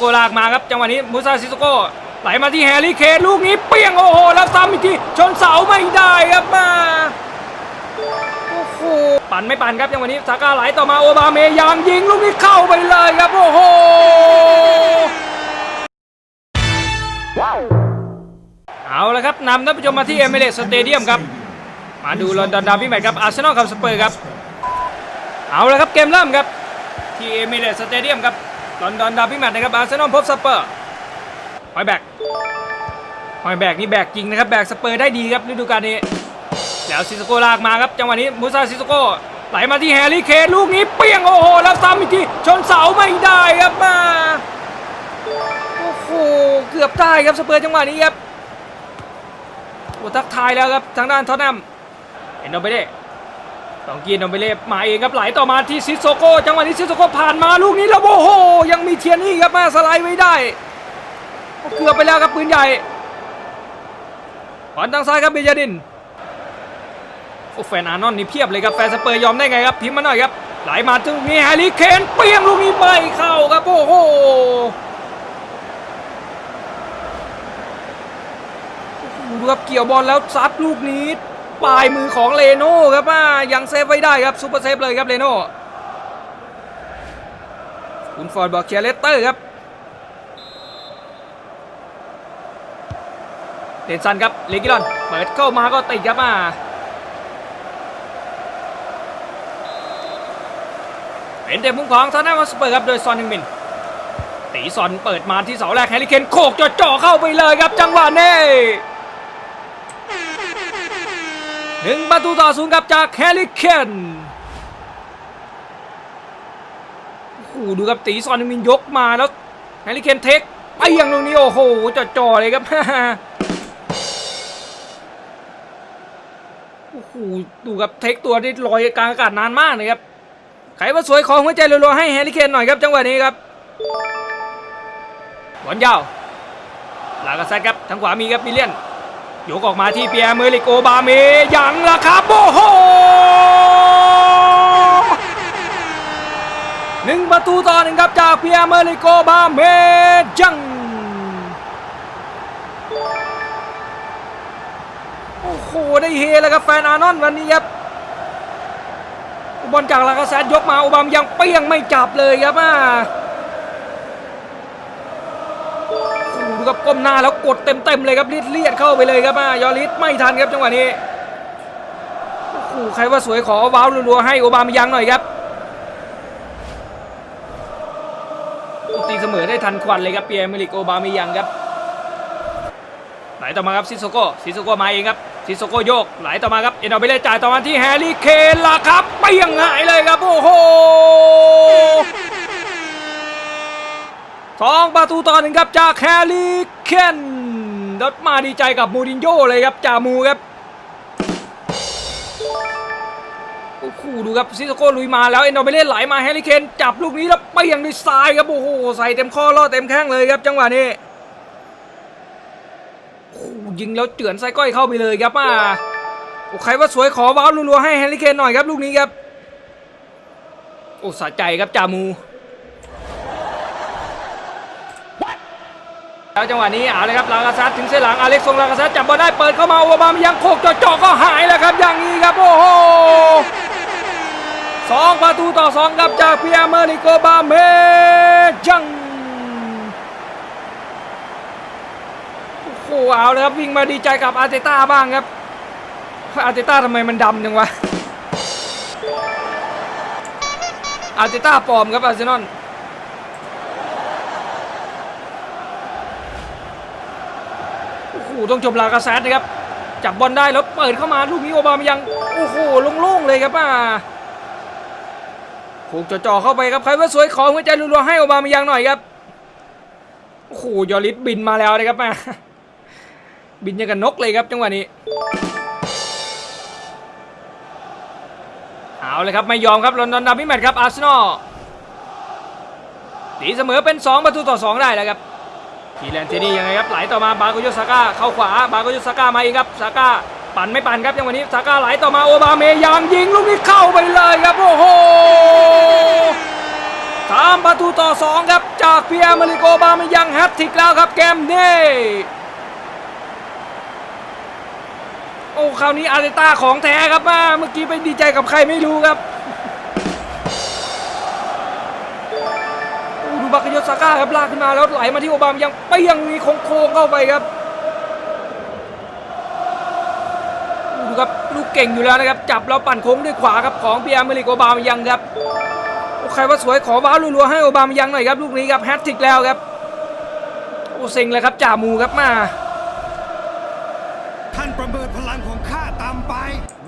โกลากมาครับจังหวะนี้มูซาซิโซโกไหลมาที่แฮร์รี่เคนลูกนี้เปี้ยงโอ้โหแล้วซ้ำอีกทีชนเสาไม่ได้ครับมาโอ้โหปั่นไม่ปั่นครับจังหวะนี้ซาก้าไหลต่อมาโอบาเมยางยิงลูกนี้เข้าไปเลยครับโอ้โหเอาละครับนำท่านผู้ชมมาที่เอเมเรตสเตเดียมครับ มาดูลอนดอนดาร์บี้แมตช์ครับอาร์เซนอลกับสเปอร์ครับ เอาละครับเกมเริ่มครับที่เอเมเรตสเตเดียมครับ ลอนดอนดาร์บี้แมตช์นะครับอาร์เซนอลพบสเปอร์หอยแบกหอยแบกนี่แบกจริงนะครับแบกสเปอร์ได้ดีครับฤดูกาลนี้ แล้วซิสโกลากมาครับจังหวะนี้มูซาซิสโกไหลมาที่แฮร์รี่เคนลูกนี้เปี้ยงโอ้โหแล้วซ้ำอีกทีชนเสาไม่ได้ครับมาโอ้โหเกือบได้ครับสเปอร์จังหวะนี้ครับโอ้ทักทายแล้วครับทางด้านท็อตแนมเอ็นโดเบเด ต้องกินนอมเบเล่มาเองครับไหลต่อมาที่ซิโซโกจังหวะนี้ซิโซโกผ่านมาลูกนี้แล้วโอ้โหยังมีเทียนี่ครับมาสไลด์ไว้ได้เกือบไปแล้วครับปืนใหญ่ขวานทางซ้ายครับเบญจดินโอ้แฟนอานอนนี่เพียบเลยครับแฟนสเปอร์ยอมได้ไงครับพิมพ์มาหน่อยครับไหลมาถึงนี่แฮร์รี่เคนเปี้ยงลูกนี้ไม่เข้าครับโอ้โหดูครับเกี่ยวบอลแล้วซัดลูกนี้ ปลายมือของเลโน่ครับว่ายังเซฟไว้ได้ครับซูเปอร์เซฟเลยครับเลโน่คุณฟอร์ดบอกเชียร์เลสเตอร์ครับเดนซันครับเลกิลอนเปิดเข้ามาก็ติดครับมาเป็นเดมุงของทางด้านของสเปอร์ครับโดยซอนฮึงมินตีซอนเปิดมาที่เสาแรกแฮร์รี่เคนโขกจ่อๆเข้าไปเลยครับจังหวะนี้ หนึ่งประตูต่อศูนย์ครับจากแฮร์รี่เคนโอ้โหดูครับตีซอนมินยกมาแล้วแฮร์รี่เคนเทคไปยังตรงนี้โอ้โหจ่อๆเลยครับโอ้โหดูครับเทคตัวที่ลอยกลางอากาศนานมากเลยครับใครว่าสวยของหัวใจรัวๆให้แฮร์รี่เคนหน่อยครับจังหวะนี้ครับบอลยาวลากาเซตครับทางขวามีครับบิเลียน ยกออกมาที่เปียร์เมริโกบาเมยังละครับโอ้โหหนึ่งประตูต่อหนึ่งครับจากเปียร์เมริโกบาเมยังโอ้โหได้เฮแล้วครับแฟนอานอนวันนี้ครับบอลจากลากาแซดยกมาโอบามยังเปี้ยงไม่จับเลยครับอ่าดูครับก้มหน้าแล้ว กดเต็มๆเลยครับลีดเลียดเข้าไปเลยครับอะยอริสไม่ทันครับจังหวะนี้โอ้โหใครว่าสวยขอว้าวรัวๆให้โอบามายังหน่อยครับตีเสมอได้ทันควันเลยครับเปียร์เมริกโอบามายังครับไหลต่อมาครับซิโซโก้ซิโซโก้มาเองครับซิโซโก้โยกไหลต่อมาครับเอ็นเอาไปเลยจ่ายต่อมาที่แฮร์รี่เคนล่ะครับไปยังหายเลยครับโอ้โหสองประตูต่อหนึ่งครับจากแฮร์รี่เคน รถมาดีใจกับมูรินโญ่เลยครับจ่ามูครับโอ้โหดูครับซิโซโก้ลุยมาแล้วเอ็นโดเบเล่ไหลมาแฮร์รี่เคนจับลูกนี้แล้วไปยังด้วยซ้ายครับโอ้โหใส่เต็มข้อล่อเต็มแข้งเลยครับจังหวะนี้โอ้โหยิงแล้วเจือนไส้ก้อยเข้าไปเลยครับมาโอ้ใครว่าสวยขอว้าวรัวๆให้แฮร์รี่เคนหน่อยครับลูกนี้ครับโอ้สะใจครับจ่ามู แล้วจังหวะนี้เอาเลยครับลากาซัดถึงเส้นหลังอเล็กซ์ทรงลากาซัดจับบอลได้เปิดเข้ามาโอบามยังโคกจ่อๆก็หายแล้วครับอย่างนี้ครับโอ้โหสองประตูต่อสองครับจากเปียเมอริโกบาเมจังโอ้โหเอาเลยครับวิ่งมาดีใจกับอาร์เตต้าบ้างครับอาร์เตต้าทำไมมันดำจังวะอาร์เตต้าปลอมครับอาร์เซนอล อ้โหต้องชมลากาแซดนะครับ จับบอลได้แล้วเปิดเข้ามาลูกนี้โอบามายัง โอ้โหโล่งๆเลยครับป้าโขกจ่อๆเข้าไปครับใครว่าสวยขอหัวใจรัวๆให้โอบามายังหน่อยครับโอ้โหยอริสบินมาแล้วนะครับป้าบินยังกับนกเลยครับจังหวะนี้เอาเลยครับไม่ยอมครับลอนดอนดับบิแมตครับอาร์เซนอลตีเสมอเป็น 2 ประตูต่อ 2 ได้แล้วครับ ทีแลนเทนี่ยังไงครับไหลต่อมาบาโกโยซาก้าเข้าขวาบาโกโยซาก้ามาเองครับซาก้าปั่นไม่ปั่นครับยังวันนี้ซาก้าไหลต่อมาโอบาเมยางยิงลูกนี้เข้าไปเลยครับโอ้โหสามประตูต่อสองครับจากเปียมาริโกบาเมยังแฮตทิกแล้วครับเกมนี้โอ้คราวนี้อาร์เตต้าของแท้ครับมาเมื่อกี้ไปดีใจกับใครไม่รู้ครับ โอ้ดูบักยศซาก้าครับลากขึ้นมาแล้วไหลมาที่โอบามายังไปยังมีโค้งๆเข้าไปครับโอ้ดูครับลูกเก่งอยู่แล้วนะครับจับแล้วปั่นโค้งด้วยขวาครับของเปียร์มาริโกบามายังครับโอ้ใครว่าสวยขอว้าวรัวๆให้โอบามยังหน่อยครับลูกนี้ครับแฮตทริกแล้วครับโอ้เซ็งเลยครับจ่ามูครับมาท่านประเมินพลังของข้าตามไป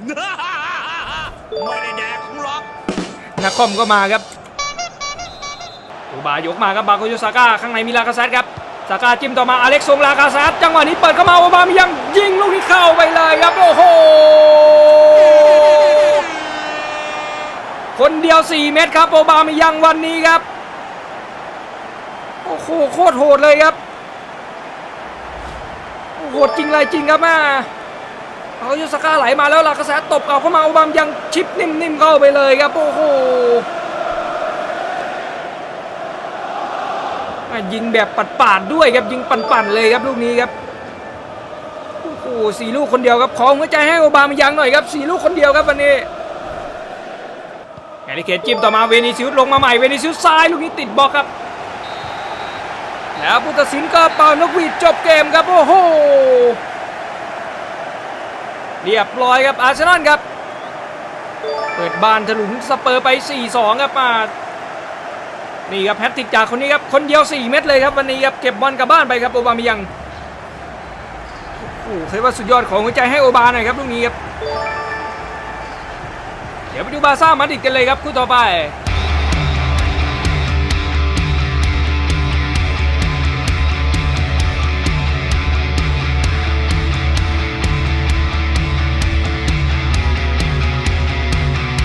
ไม่ได้แดกหรอกนักคอมก็มาครับ โอบายกมาครับบาโกโยซาก้าข้างในมีลากาเซตครับซาก้าจิ้มต่อมาอเล็กซ์ส่งลากาเซตจังหวะนี้เปิดเข้ามาโอบามยังยิงลูกนี้เข้าไปเลยครับโอ้โหคนเดียว 4 เม็ดครับโอบามยังวันนี้ครับโอ้โหโคตรโหดเลยครับโหดจริงเลยจริงครับแม่เอายูสก้าไหลมาแล้วลากระแสตบกลับเข้ามาโอบามยังชิปนิ่มๆเข้าไปเลยครับโอ้โหแม่ ยิงแบบปัดๆด้วยครับยิงปั่นๆเลยครับลูกนี้ครับโอ้โหสี่ลูกคนเดียวครับขอหัวใจให้โอบามยังหน่อยครับสี่ลูกคนเดียวครับวันนี้แฮร์รี่เคนจิ้มต่อมาเวนิซิอุสลงมาใหม่เวนิซิอุสซ้ายลูกนี้ติดบล็อกครับ แล้วผู้ตัดสินก็เป่านกหวีดจบเกมครับโอ้โหเรียบร้อยครับอาร์เซนอลครับ เปิดบานถลุงสเปอร์ไป 4-2 ครับมา นี่ครับแพตติกจากคนนี้ครับคนเดียว 4 เม็ดเลยครับวันนี้ครับเก็บบอลกลับบ้านไปครับโอบามายังโอ้โหเคยว่าสุดยอดของหัวใจให้โอบาหน่อยครับลูกนี้ครับเดี๋ยวไปดูบาซ่ามาดิดกันเลยครับคู่ต่อไป